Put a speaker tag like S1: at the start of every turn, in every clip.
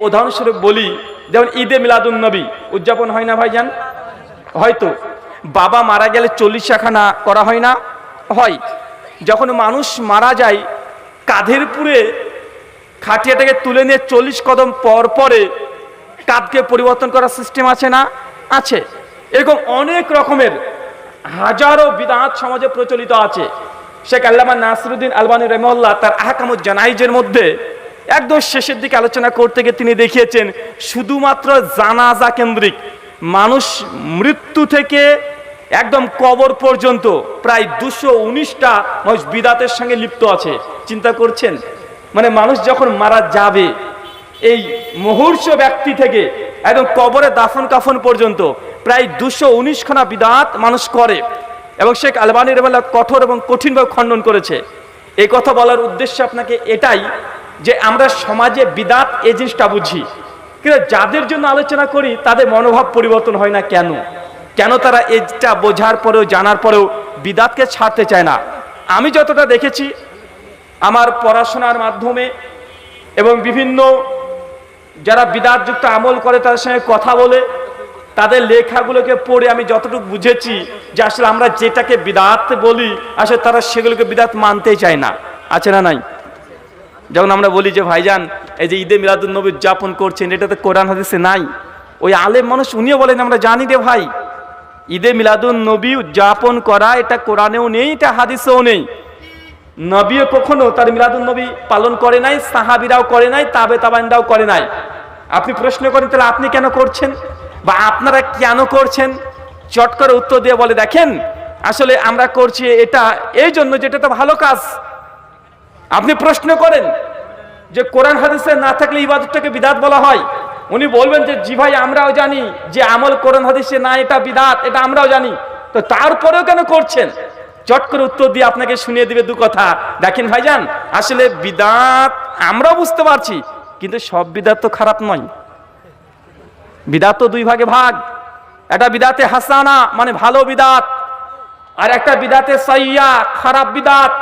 S1: উদাহরণস্বরূপ বলি, যেমন ঈদে মিলাদুন নবী, উদযাপন হয় না ভাইজান? হয়তো। বাবা মারা গেলে চল্লিশ খানা করা হয় না? হয়। যখন মানুষ মারা যায়, কাঁধের পুরে খাটিয়াটাকে তুলে নিয়ে চল্লিশ কদম পর পরে কাঁধকে পরিবর্তন করার সিস্টেম আছে না? আছে। এরকম অনেক রকমের হাজারো বিদাত সমাজে প্রচলিত আছে। শেখ আল্লামা নাসরুদ্দিন আলবানী রেমল্লা তার আহকামুজ জানাইজের মধ্যে একদম শেষের দিকে আলোচনা করতে গিয়ে তিনি দেখিয়েছেন, শুধুমাত্র জানাজা কেন্দ্রিক। মানুষ মৃত্যু থেকে একদম কবর পর্যন্ত প্রায় দুশো উনিশটা মানুষ বিদাতের সঙ্গে লিপ্ত আছে। চিন্তা করছেন? মানে মানুষ যখন মারা যাবে, এই মুহূর্ষ ব্যক্তি থেকে একদম কবরে দাফন কাফন পর্যন্ত প্রায় দুশো উনিশখানা বিদাত মানুষ করে এবং শেখ আলবানী রেবেলা কঠোর এবং কঠিনভাবে খণ্ডন করেছে। এই কথা বলার উদ্দেশ্য আপনাকে এটাই যে আমরা সমাজে বিদাত এই জিনিসটা বুঝি। কিন্তু যাদের জন্য আলোচনা করি, তাদের মনোভাব পরিবর্তন হয় না কেন? কেন তারা এটা বোঝার পরেও, জানার পরেও বিদাতকে ছাড়তে চায় না? আমি যতটা দেখেছি, আমার পড়াশোনার মাধ্যমে এবং বিভিন্ন যারা বিদাতযুক্ত আমল করে, তাদের সঙ্গে কথা বলে, তাদের লেখাগুলোকে পড়ে আমি যতটুকু বুঝেছি যে আসলে আমরা যেটাকে বিদাত বলি, আসলে তারা সেগুলোকে বিদাত মানতেই চায় না। আছে না নাই? যখন আমরা বলি যে, ভাইজান, এই যে ঈদে মিলাদুল নবী উদযাপন করছেন, এটা তো কোরআন হাদিসে নাই। ওই আলেম মানুষ, উনিও বলেন, আমরা জানি রে ভাই, ঈদে মিলাদুল নবী উদযাপন করা এটা কোরআনেও নেই, এটা হাদিসেও নেই। নবীও কখনো তার মিলাদুল নবী পালন করে নাই, সাহাবিরাও করে নাই তাবে তাবাইনরাও করে নাই। আপনি প্রশ্ন করেন, তাহলে আপনি কেন করছেন? বা আপনারা কেন করছেন? চট করে উত্তর দিয়ে বলে, দেখেন, আসলে আমরা করছি এটা, এই জন্য যেটা তো ভালো কাজ। আপনি প্রশ্ন করেন যে কোরআন হাদিসে না থাকলে ইবাদতটাকে বিদাত বলা হয়? উনি বলবেন যে, জি ভাই, আমরাও জানি যে আমল কোরআন হাদিসে না, এটা বিদাত, এটা আমরাও জানি। তো তারপরেও কেন করছেন? চট করে উত্তর দিয়ে আপনাকে শুনিয়ে দিবে দু কথা। দেখেন ভাইজান, আসলে বিদাত আমরাও বুঝতে পারছি, কিন্তু সব বিদাত তো খারাপ নয়। বিদাত তো দুই ভাগে ভাগ। একটা বিদাতে হাসানা মানে ভালো বিদাত, আর একটা বিদাতে সাইয়া, খারাপ বিদাত।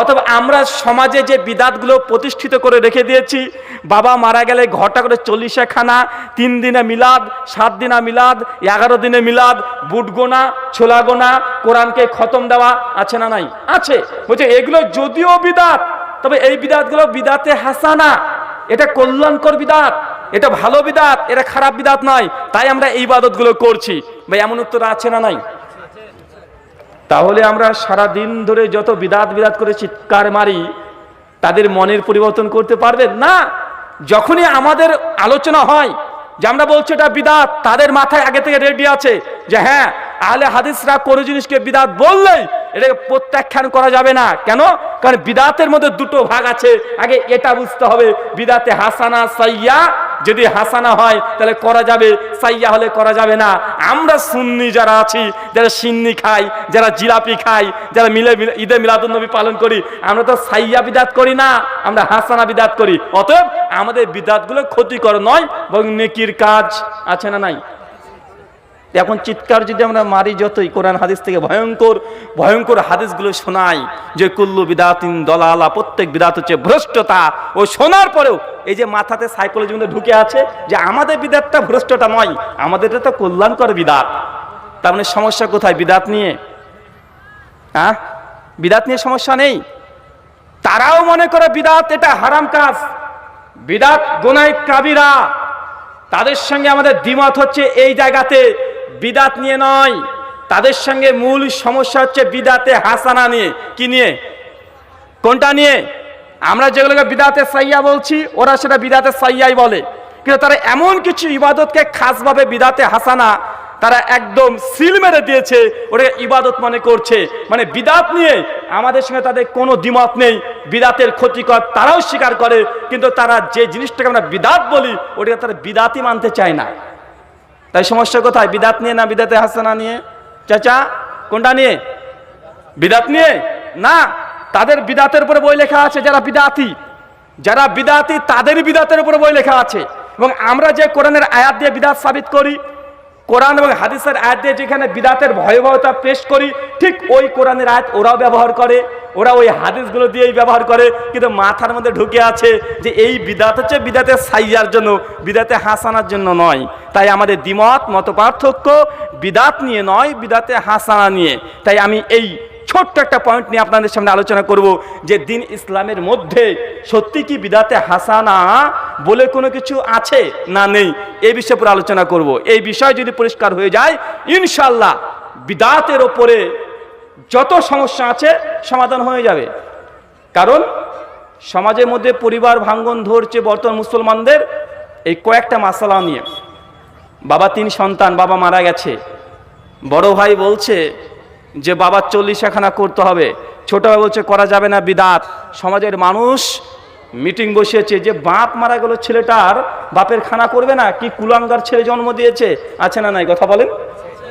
S1: অথবা আমরা সমাজে যে বিদাতগুলো প্রতিষ্ঠিত করে রেখে দিয়েছি, বাবা মারা গেলে ঘরটা করে চল্লিশে খানা, তিন দিনে মিলাদ, সাত দিনা মিলাদ, এগারো দিনে মিলাদ, বুট গোনা, ছোলা গোনা, কোরআনকে খতম দেওয়া আছে না নাই? আছে। বলছে, এগুলো যদিও বিদাত, তবে এই বিদাতগুলো বিদাতে হাসানা। এটা কল্যাণকর বিদাত, এটা ভালো বিদাত, এটা খারাপ বিদাত নয়। তাই আমরা এই ইবাদতগুলো করছি। ভাই, এমন উত্তর আছে না নাই? তাহলে আমরা সারা দিন ধরে যত বিদাত বিদাত করে চিৎকার মারি, তাদের মনের পরিবর্তন করতে পারবেন? না। যখনই আমাদের আলোচনা হয় যে আমরা বলছি এটা বিদাত, তাদের মাথায় আগে থেকে রেডি আছে যে হ্যাঁ আহলে হাদিসরা কোনো জিনিসকে বিদাত বললেই এটাকে প্রত্যাখ্যান করা যাবে না। কেন? কারণ বিদাতের মধ্যে দুটো ভাগ আছে। আগে এটা বুঝতে হবে, বিদাতে হাসানা সাইয়া যদি হাসানা হয়, তাহলে করা যাবে, সাইয়া হলে করা যাবে না। আমরা সুন্নি যারা আছি, যারা সিন্নি খাই, যারা জিলাপি খাই, যারা মিলে ঈদে মিলাদুন্নবী পালন করি, আমরা তো সাইয়া বিদাত করি না, আমরা হাসানা বিদাত করি। অতএব আমাদের বিদাতগুলো ক্ষতিকর নয়, বরং নেকির কাজ আছে না নাই? এখন চিৎকার যদি আমরা মারি যতই, কোরআন হাদিস থেকে ভয়ঙ্কর ভয়ঙ্কর হাদিসগুলো শোনাই যে কুল্লু বিদাতিন দলালা, প্রত্যেক বিদাত হচ্ছে ভ্রষ্টতা। ও শোনার পরেও এই যে মাথাতে সাইকোলজি মধ্যে ঢুকে আছে যে আমাদের বিদাতটা ভ্রষ্টতা নয়, আমাদেরটা তো কল্যাণকর বিদাত। তার মানে সমস্যা কোথায়? বিদাত নিয়ে? হ্যাঁ বিদাত নিয়ে সমস্যা নেই? তারাও মনে করে বিদাত এটা হারাম কাজ। বিদাত গোনাই কাবিরা। তাদের সঙ্গে আমাদের দ্বিমত হচ্ছে এই জায়গাতে। বিদাত নিয়ে নয়। তাদের সঙ্গে মূল সমস্যা হচ্ছে বিদাতে হাসানা নিয়ে। কি নিয়ে? কোনটা নিয়ে? আমরা যেগুলোকে বিদাতে সাইয়া বলছি, ওরা সেটা বিদাতে সাইয়াই বলে। কিন্তু তারা এমন কিছু ইবাদতকে খাসভাবে বিদাতে হাসানা, তারা একদম সিল মেরে দিয়েছে, ওটাকে ইবাদত মনে করছে। মানে বিদাত নিয়ে আমাদের সঙ্গে তাদের কোনো দ্বিমত নেই। বিদাতের ক্ষতিকর তারাও স্বীকার করে, কিন্তু তারা যে জিনিসটাকে আমরা বিদাত বলি, ওটাকে তারা বিদাতই মানতে চায় না। তাই সমস্যা কোথায়? বিদাত নিয়ে না বিদাতে হাসানা নিয়ে? চাচা, কোনটা নিয়ে? বিদাত নিয়ে? না, তাদের বিদাতের উপরে বই লেখা আছে যারা বিদাতি। যারা বিদাতি, তাদের বিদাতের উপরে বই লেখা আছে। এবং আমরা যে কোরআনের আয়াত দিয়ে বিদাত সাবিত করি, কোরআন এবং হাদিসের আয়াত দিয়ে যেখানে বিদাতের ভয়াবহতা পেশ করি, ঠিক ওই কোরআনের আয়াত ওরাও ব্যবহার করে। ওরা ওই হাদিসগুলো দিয়েই ব্যবহার করে, কিন্তু মাথার মধ্যে ঢুকে আছে যে এই বিদাত হচ্ছে বিদাতে সাইয়ার জন্য, বিদাতে হাসানার জন্য নয়। তাই আমাদের দ্বিমত মত পার্থক্য বিদাত নিয়ে নয়, বিদাতে হাসানা নিয়ে। তাই আমি এই ছোট্ট একটা পয়েন্ট নিয়ে আপনাদের সামনে আলোচনা করব যে দিন ইসলামের মধ্যে সত্যি কি বিদাতে হাসানা বলে কোনো কিছু আছে না নেই এই বিষয়ে পুরো আলোচনা করব। এই বিষয় যদি পরিষ্কার হয়ে যায় ইনশাল্লাহ বিদাতের ওপরে যত সমস্যা আছে সমাধান হয়ে যাবে। কারণ সমাজের মধ্যে পরিবার ভাঙ্গন ধরছে বর্তমান মুসলমানদের, এই কয়েকটা মাসালা নিয়ে। বাবা তিন সন্তান, বাবা মারা গেছে। বড় ভাই বলছে যে, বাবা চল্লিশ খানা করতে হবে। ছোট ভাই বলছে, করা যাবে না, বিদাত। সমাজের মানুষ মিটিং বসিয়েছে যে, বাপ মারা গেল ছেলেটার, বাপের খানা করবে না? কি কুলাঙ্গার ছেলে জন্ম দিয়েছে? আছে না নাই? কথা বলেন?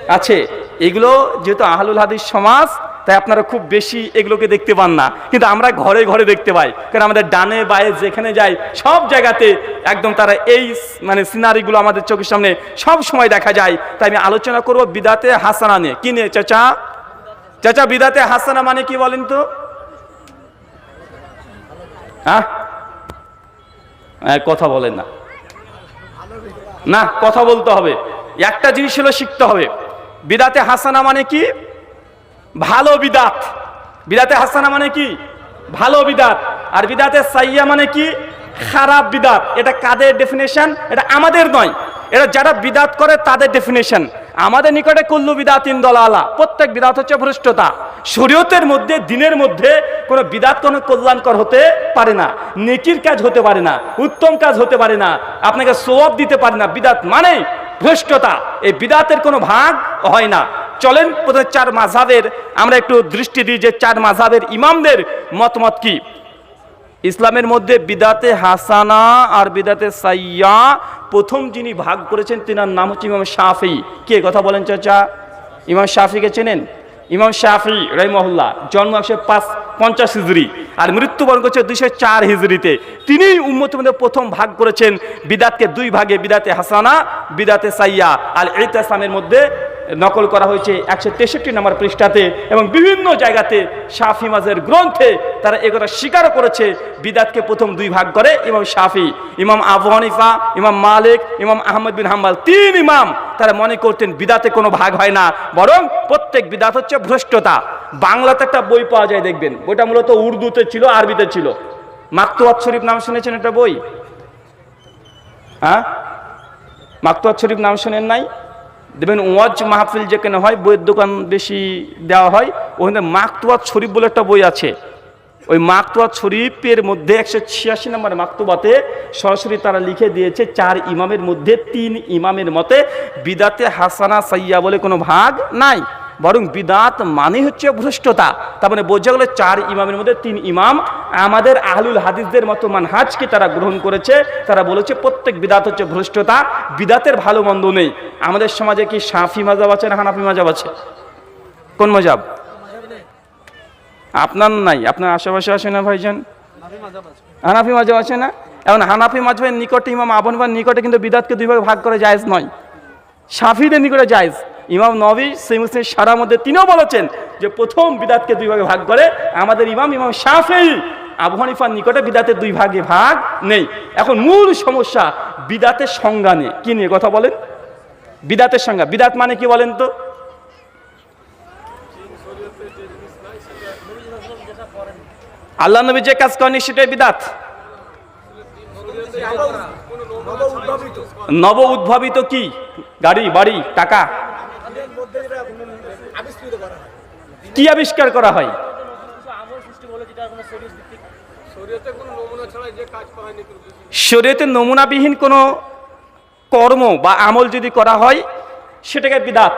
S1: আছে। এগুলো যেহেতু আহলুল হাদিস সমাজ তাই আপনারা খুব বেশি এগুলোকে দেখতে পান না। কিন্তু আমরা ঘরে ঘরে দেখতে পাই। কারণ আমাদের ডানে বায়ে যেখানে যাই সব জায়গাতে একদম তারা এই মানে সিনারিগুলো আমাদের চোখের সামনে সব সময় দেখা যায়। তাই আমি আলোচনা করব বিদাতে হাসানা নিয়ে। কি নিয়ে চাচা? চাচা বিদাতে হাসানা মানে কি বলেন তো? হ্যাঁ? হ্যাঁ, কথা বলেন না। না কথা বলতে হবে। একটা জিনিস হলো শিখতে হবে। বিদাতে হাসানা মানে কি? ভালো বিদাত। বিদাতে হাসানা মানে কি? ভালো বিদাত। আর বিদাতে সাইয়া মানে কি? খারাপ বিদাত। এটা কাদের ডেফিনেশন এটা আমাদের নয়। এটা যারা বিদাত করে, তাদের ডেফিনেশন আমাদের নিকটে কুল্লু বিদাত ইন্দলালা প্রত্যেক বিদাত হচ্ছে ভ্রষ্টতা। শরীয়তের মধ্যে, দিনের মধ্যে কোনো বিদাত, কোনো কল্যাণকর হতে পারে না। নেকির কাজ হতে পারে না। উত্তম কাজ হতে পারে না। আপনাকে সোয়াব দিতে পারে না। বিদাত মানে ভ্রষ্টতা, এই বিদাতের কোনো ভাগ হয় না। চলেন, প্রথমে চার মাঝাবের আমরা একটু দৃষ্টি দিই যে চার মাঝাবের ইমামদের মতামত কি। ইসলামের মধ্যে বিদাতে হাসানা আর বিদাতে সাইয়া প্রথম যিনি ভাগ করেছেন, তিনার নাম হচ্ছে ইমাম শাফি। কে কথা বলেন চাচা? ইমাম শাফিকে চেনেন? ইমাম শাফি রহিমহল্লা জন্ম একশো পাঁচ পঞ্চাশ হিজড়ি আর মৃত্যুবরণ করছে দুইশো চার হিজড়িতে। তিনি উম্মতের মধ্যে প্রথম ভাগ করেছেন। বিদাতকে দুই ভাগে, বিদাতে হাসানা, বিদাতে সাইয়া। আর ইতাসামের মধ্যে নকল করা হয়েছে একশো তেষট্টি নম্বর পৃষ্ঠাতে এবং বিভিন্ন জায়গাতে শাফি মাঝের গ্রন্থে তারা একথা স্বীকার করেছে। বিদাতকে প্রথম দুই ভাগ করে ইমাম শাফি, ইমাম আবু হানিফা, ইমাম মালিক, ইমাম আহমদ বিন হাম্বাল তিন ইমাম তারা মনে করতেন বিদাতে কোনো ভাগ হয় না। বরং প্রত্যেক বিদাত হচ্ছে ভ্রষ্টতা। বাংলাতে একটা বই পাওয়া যায়, দেখবেন। বইটা মূলত উর্দুতে ছিল, আরবিতে ছিল। মাকতুয়াত শরীফ নাম শুনেছেন একটা বই? হ্যাঁ? মাকতুয়াত শরীফ নাম শোনেন নাই? দেখবেন ওয়াজ মাহফিল যেখানে হয়, বইয়ের দোকান বেশি দেওয়া হয়, ওখানে মাকতুয়াত শরীফ বলে একটা বই আছে। ওই মাকতুয়াত শরীফের মধ্যে একশো ছিয়াশি নম্বর মাকতুবাতে সরাসরি তারা লিখে দিয়েছে, চার ইমামের মধ্যে তিন ইমামের মতে বিদাতে হাসানা সাইয়া বলে কোনো ভাগ নাই। বরং বিদাত মানে হচ্ছে ভ্রষ্টতা। তার মানে বোঝা গেল চার ইমামের মধ্যে তিন ইমাম। আমাদের আহলুল হাদিসদের মতো মানহাজকে তারা গ্রহণ করেছে। তারা বলেছে প্রত্যেক বিদাত হচ্ছে ভ্রষ্টতা। বিদাতের ভালো মন্দ নেই। আমাদের সমাজে কি সাফি মাজাব আছে না হানাফি মাজাব আছে? কোন মজাব আপনার নাই। আপনার আশেপাশে আসে না ভাইজান? হানাফি মাজাব আছে না? এখন হানাফি মাঝবের নিকটে ইমাম আবনবার নিকটে কিন্তু বিদাতকে দুই ভাগে ভাগ করে জায়েজ নয়। সাফিদের নিকটে জায়েজ। ইমাম নবী সেই মুসলিম সারা মধ্যে তিনিও বলেছেন যে প্রথম বিদাতকে দুই ভাগে ভাগ করে, আমাদের ইমাম ইমাম সাফেই আবু হানিফার নিকটে বিদাতের দুই ভাগে ভাগ নেই। এখন মূল সমস্যা, বিদাতের সংজ্ঞা নিয়ে। কি নিয়ে কথা বলেন? বিদাতের সংজ্ঞা। বিদাত মানে কি বলেন তো? আল্লাহ নবী যে কাজ করেনি, সেটাই বিদাত। নব উদ্ভাবিত কি? গাড়ি, বাড়ি, টাকা। কি আবিষ্কার করা হয়? শরীয়তে নমুনাবিহীন কোনো কর্ম বা আমল যদি করা হয়, সেটাকে বিদাত।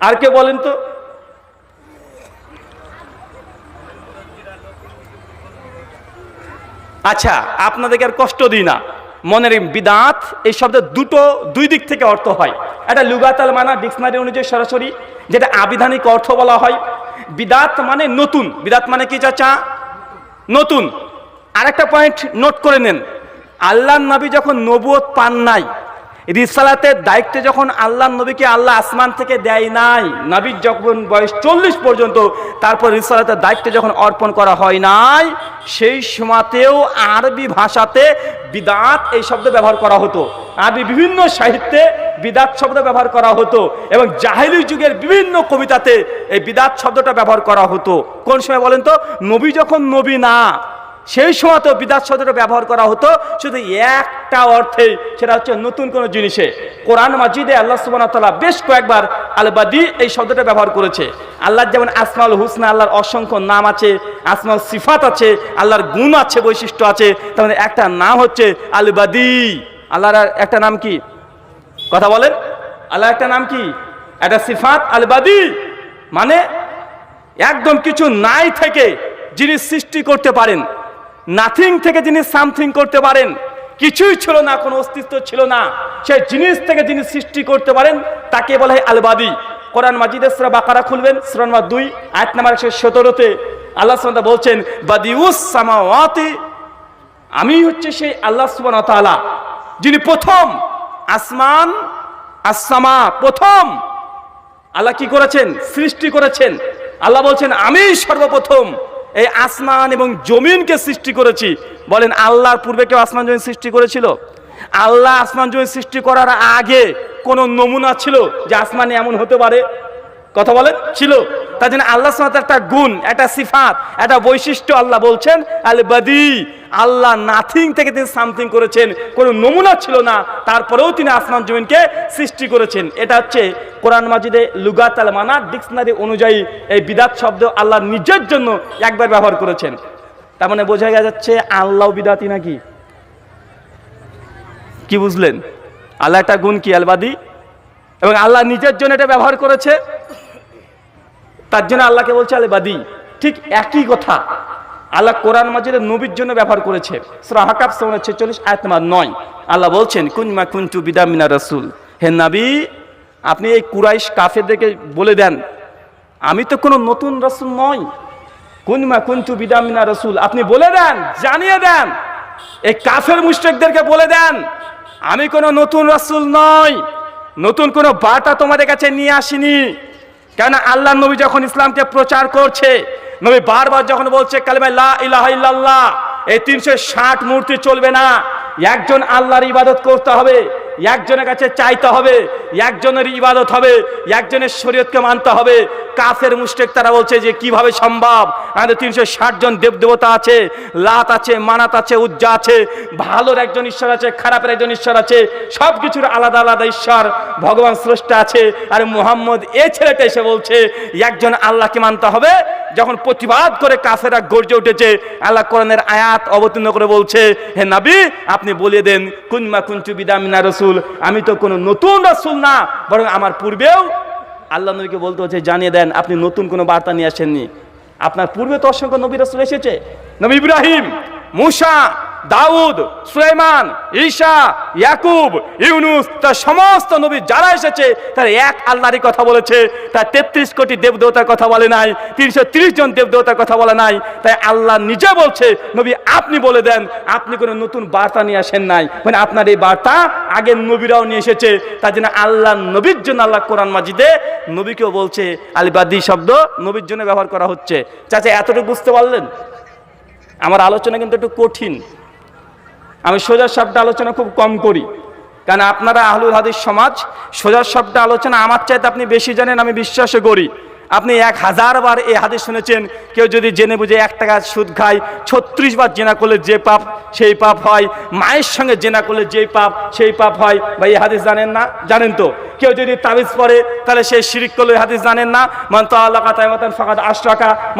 S1: আর কে বলেন তো? আচ্ছা আপনাদেরকে আর কষ্ট দিই না। মনের বিদাত, এই শব্দের দুটো, দুই দিক থেকে অর্থ হয়। এটা লুগাতাল মানা, ডিকশনারি অনুযায়ী সরাসরি, যেটা আবিধানিক অর্থ বলা হয়। বিদাত মানে নতুন। বিদাত মানে কি চাচা? নতুন। আরেকটা পয়েন্ট নোট করে নেন। আল্লাহ নবী যখন নবুয়ত পান নাই রিসালাতের দায়িত্ব যখন আল্লাহ নবীকে আল্লাহ আসমান থেকে দেয় নাই, নবীর যখন বয়স চল্লিশ পর্যন্ত, তারপর রিসালাতের দায়িত্ব যখন অর্পণ করা হয় নাই, সেই সময়তেও আরবি ভাষাতে বিদাত এই শব্দ ব্যবহার করা হতো। আরবি বিভিন্ন সাহিত্যে বিদাত শব্দ ব্যবহার করা হতো এবং জাহেলি যুগের বিভিন্ন কবিতাতে এই বিদাত শব্দটা ব্যবহার করা হতো। কোন সময় বলেন তো? নবী যখন নবী না সেই সময় তো বিদাত শব্দটা ব্যবহার করা হতো, শুধু একটা অর্থে সেটা হচ্ছে নতুন কোনো জিনিসে। কোরআন মাজিদে আল্লাহ সুবান তাআলা বেশ কয়েকবার আলবাদি এই শব্দটা ব্যবহার করেছে। আল্লাহর যেমন আসমাউল হুসনা, আল্লাহর অসংখ্য নাম আছে, আসমাউল সিফাত আছে, আল্লাহর গুণ আছে, বৈশিষ্ট্য আছে, তার একটা নাম হচ্ছে আলবাদি। আল্লাহর একটা নাম কি? কথা বলেন। আল্লাহ একটা নাম কি? একটা সিফাত, আলবাদি। মানে একদম কিছু নাই থেকে যিনি সৃষ্টি করতে পারেন। নাথিং থেকে যিনি সামথিং করতে পারেন, কিছুই ছিল না, কোনো অস্তিত্ব ছিল না। সেই জিনিস থেকে যিনি সৃষ্টি করতে পারেন, তাকে বলা হয় আলবাদি। কোরআন মাজিদের সুরা বাকারা খুলবেন, সুরা দুই আট নাম্বার একশো সতেরোতে আল্লাহ তাআলা বলছেন, বাদিউস আমি হচ্ছে সেই আল্লাহ ওয়া যিনি প্রথম, আসমান আসামা প্রথম। আল্লাহ কি করেছেন? সৃষ্টি করেছেন। আল্লাহ বলছেন, আমি সর্বপ্রথম এই আসমান এবং জমিনকে সৃষ্টি করেছি। বলেন, আল্লাহর পূর্বে কেউ আসমান, জমিন সৃষ্টি করেছিল? আল্লাহ আসমান, জমিন সৃষ্টি করার আগে কোনো নমুনা ছিল যে আসমানে এমন হতে পারে? কথা বলেন, ছিল। তার জন্য আল্লাহ একটা গুণ, একটা সিফাত, একটা বৈশিষ্ট্য আল্লাহ বলছেন আল বাদি আল্লাহ নাথিং থেকে তিনি সামথিং করেছেন, কোনো নমুনা ছিল না, তারপরেও তিনি আসমান জমিনকে সৃষ্টি করেছেন। এটা হচ্ছে কোরআন মাজিদে লুগাত আল মানা ডিকশনারি অনুযায়ী এই বিদাত শব্দ আল্লাহ নিজের জন্য একবার ব্যবহার করেছেন। তার মানে বোঝা যাচ্ছে আল্লাহ বিদাতি নাকি? কি বুঝলেন? আল্লাহ একটা গুণ কি, আলবাদি? এবং আল্লাহ নিজের জন্য এটা ব্যবহার করেছে? তার জন্য আল্লাহকে বলছে আলবাদি ঠিক একই কথা। আল্লাহ কোরআন মাজিদের নবীর জন্য ব্যবহার করেছে। হাকাব ছেচল্লিশ আয়াত নাম্বার নয়। আল্লাহ বলছেন, কুনমা কুনটু বিদা মিনা রসুল। হে নাবি, আপনি এই কুরাইশ কাফেরদেরকে বলে দেন, আমি তো কোনো নতুন রসুল নয় কুনমা কুনটু বিদা মিনা রসুল। আপনি বলে দেন, জানিয়ে দেন। এই কাফের মুশরিকদেরকে বলে দেন, আমি কোনো নতুন রসুল নয় নতুন কোনো বার্তা তোমাদের কাছে নিয়ে আসিনি। কেন আল্লাহ নবী যখন ইসলামকে প্রচার করছে, নবী বারবার যখন বলছে কালিমা লা ইল্লাল্লাহ, এই তিনশো ষাট মূর্তি চলবে না, একজন আল্লাহর ইবাদত করতে হবে একজনের কাছে চাইতে হবে, একজনের ইবাদত হবে, একজনের শরীয়তকে মানতে হবে। কাফের, মুশরিক তারা বলছে যে, কীভাবে সম্ভব? আমাদের তিনশো ষাট জন দেব দেবতা আছে, লাত আছে, মানাত আছে, উজ্জা আছে, ভালোর একজন ঈশ্বর আছে, খারাপের একজন ঈশ্বর আছে সব কিছুর আলাদা আলাদা ঈশ্বর, ভগবান স্রষ্টা আছে। আর মুহাম্মদ এ ছেলেটা এসে বলছে, একজন আল্লাহকে মানতে হবে যখন প্রতিবাদ করে কাফেরা গর্জে উঠেছে, আল্লাহ কোরআনের আয়াত অবতীর্ণ করে বলছে, হে নাবি, আপনি বলিয়ে দেন, কুনমা কুঞ্চু বিদামিনা রসুল, আমি তো কোনো নতুন রসুল না, বরং আমার পূর্বেও আল্লাহ নবীকে বলতে হচ্ছে, জানিয়ে দেন, আপনি নতুন কোনো বার্তা নিয়ে আসেননি। আপনার পূর্বে তো অসংখ্য নবী রসুল এসেছে। নবী ইব্রাহিম, মুসা দাউদ, সুলাইমান, ঈশা, ইয়াকুব, ইউনুস, তার সমস্ত নবী যারা এসেছে, তার এক আল্লাহরই কথা বলেছে। তার তেত্রিশ কোটি দেবদেবতার কথা বলে নাই, তিনশো তিরিশ জন দেবদেবতার কথা বলে নাই। তাই আল্লাহ নিজে বলছে, নবী, আপনি বলে দেন, আপনি কোনো নতুন বার্তা নিয়ে আসেন নাই। মানে আপনার এই বার্তা আগের নবীরাও নিয়ে এসেছে, তার জন্য আল্লাহ নবীর জন্য আল্লাহ কোরআন মাজিদে নবীকেও বলছে, আলিবাদি শব্দ নবীর জন্য ব্যবহার করা হচ্ছে। চাচা, এতটুকু বুঝতে পারলেন? আমার আলোচনা কিন্তু একটু কঠিন। আমি সোজা শব্দ আলোচনা খুব কম করি। কারণ আপনারা আহলুল হাদিস সমাজ, সোজা শব্দ আলোচনা আমার চাইতে আপনি বেশি জানেন, আমি বিশ্বাস করি। আপনি এক হাজার বার এই হাদিস শুনেছেন, কেউ যদি জেনে বুঝে এক টাকা সুদ খায়, ছত্রিশ বার জেনা করলে যে পাপ, সেই পাপ হয়। মায়ের সঙ্গে জেনা করলে যেই পাপ, সেই পাপ হয়। বা এই হাদিস জানেন না? জানেন তো। কেউ যদি তাবিজ পড়ে, তাহলে সে শিরিক করলে হাদিস জানেন না। মান তো আল্লাহ কাতায় ফাঁকা আশ টাকা